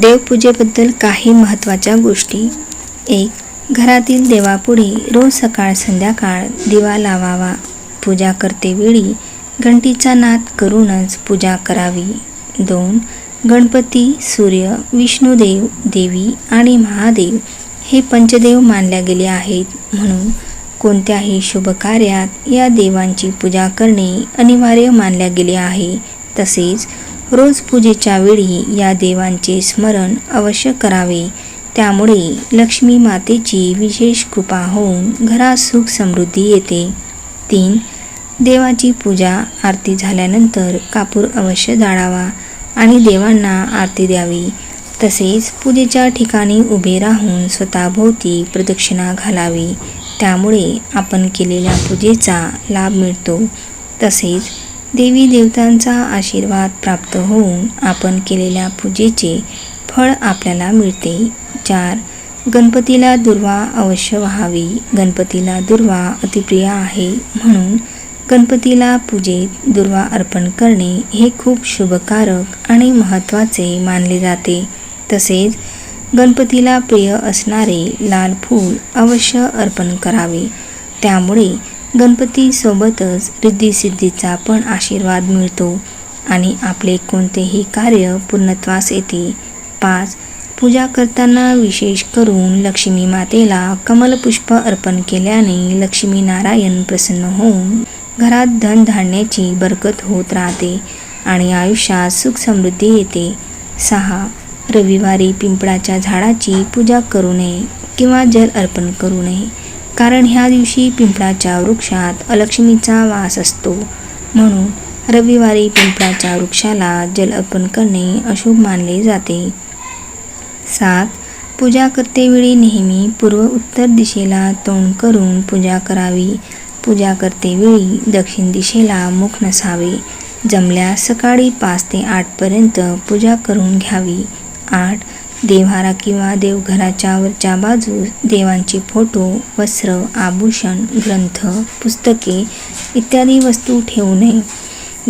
देवपूजेबद्दल काही महत्त्वाच्या गोष्टी. एक घरातील देवापुढे रोज सकाळ संध्याकाळ दिवा लावावा. पूजा करतेवेळी घंटीचा नाद करूनच पूजा करावी. दोन गणपती सूर्य विष्णुदेव देवी आणि महादेव हे पंचदेव मानल्या गेले आहेत. म्हणून कोणत्याही शुभ कार्यात या देवांची पूजा करणे अनिवार्य मानल्या गेले आहे. तसेच रोज पूजेच्या वेळी या देवांचे स्मरण अवश्य करावे. त्यामुळे लक्ष्मी मातेची विशेष कृपा होऊन घरात सुख समृद्धी येते. तीन देवाची पूजा आरती झाल्यानंतर कापूर अवश्य जाळावा आणि देवांना आरती द्यावी. तसेच पूजेच्या ठिकाणी उभे राहून स्वतःभोवती प्रदक्षिणा घालावी. त्यामुळे आपण केलेल्या पूजेचा लाभ मिळतो. तसेच देवी देवतांचा आशीर्वाद प्राप्त होऊन आपण केलेल्या पूजेचे फळ आपल्याला मिळते. चार गणपतीला दुर्वा अवश्य व्हावी. गणपतीला दुर्वा अतिप्रिय आहे म्हणून गणपतीला पूजेत दुर्वा अर्पण करणे हे खूप शुभकारक आणि महत्त्वाचे मानले जाते. तसेच गणपतीला प्रिय असणारे लाल फूल अवश्य अर्पण करावे. त्यामुळे गणपतीसोबतच रिद्धिसिद्धीचा पण आशीर्वाद मिळतो आणि आपले कोणतेही कार्य पूर्णत्वास येते. पाच पूजा करताना विशेष करून लक्ष्मी मातेला कमलपुष्प अर्पण केल्याने लक्ष्मी नारायण प्रसन्न होऊन घरात धन धान्याची बरकत होत राहते आणि आयुष्यात सुख समृद्धी येते. सहा रविवारी पिंपळाच्या झाडाची पूजा करू नये किंवा जल अर्पण करू नये. कारण ह्या दिवशी पिंपळाच्या वृक्षात अलक्ष्मीचा वास असतो. म्हणून रविवारी पिंपळाच्या वृक्षाला जल अर्पण करणे अशुभ मानले जाते. सात पूजा करतेवेळी नेहमी पूर्व उत्तर दिशेला तोंड करून पूजा करावी. पूजा करतेवेळी दक्षिण दिशेला मुख नसावे. जमल्यास सकाळी पाच ते आठपर्यंत पूजा करून घ्यावी. आठ देव्हारा किंवा देवघराच्या वरच्या बाजूस देवांचे फोटो वस्त्र आभूषण ग्रंथ पुस्तके इत्यादी वस्तू ठेवू नये.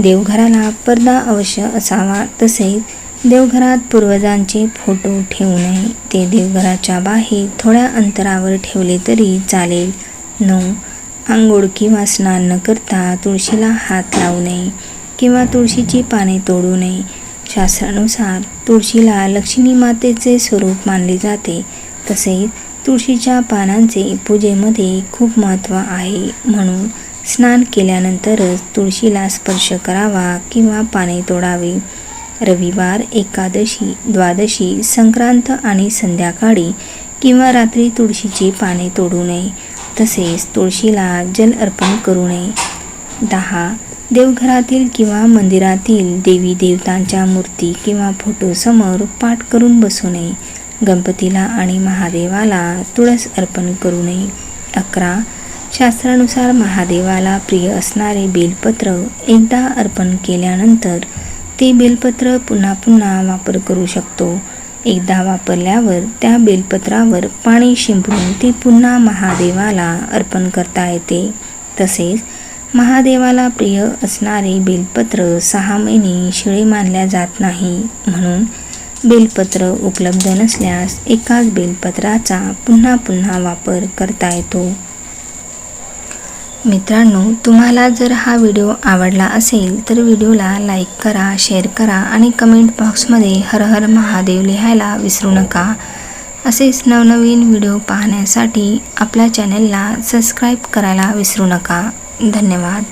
देवघराला पडदा अवश्य असावा तसेच देवघरात पूर्वजांचे फोटो ठेवू नये. ते देवघराच्या बाहेर थोड्या अंतरावर ठेवले तरी चालेल. नऊ. आंघोळ किंवा स्नान न करता तुळशीला हात लावू नये किंवा तुळशीची पाने तोडू नये. शास्त्रानुसार तुळशीला लक्ष्मी मातेचे स्वरूप मानले जाते. तसेच तुळशीच्या पानांचे पूजेमध्ये खूप महत्त्व आहे. म्हणून स्नान केल्यानंतरच तुळशीला स्पर्श करावा किंवा पाने तोडावे. रविवार एकादशी द्वादशी संक्रांत आणि संध्याकाळी किंवा रात्री तुळशीची पाने तोडू नये. तसेच तुळशीला जल अर्पण करू नये. दहा देवघरातील किंवा मंदिरातील देवी देवतांच्या मूर्ती किंवा फोटोसमोर पाठ करून बसू नये. गणपतीला आणि महादेवाला तुळस अर्पण करू नये. अकरा. शास्त्रानुसार महादेवाला प्रिय असणारे बेलपत्र एकदा अर्पण केल्यानंतर ते बेलपत्र पुन्हा पुन्हा वापर करू शकतो. एकदा वापरल्यावर त्या बेलपत्रावर पाणी शिंपडून ते पुन्हा महादेवाला अर्पण करता येते. तसेच महादेवाला प्रिय असणारे बेलपत्र सहा महिने शिळे मानल्या जात नाही. म्हणून बेलपत्र उपलब्ध नसल्यास एकाच बेलपत्राचा पुन्हा पुन्हा वापर करता येतो. मित्रांनो तुम्हाला जर हा व्हिडिओ आवडला असेल तर व्हिडिओला लाईक करा शेअर करा आणि कमेंट बॉक्समध्ये हर हर महादेव लिहायला विसरू नका. असेच नवनवीन व्हिडिओ पाहण्यासाठी आपल्या चॅनलला सबस्क्राईब करायला विसरू नका. धन्यवाद.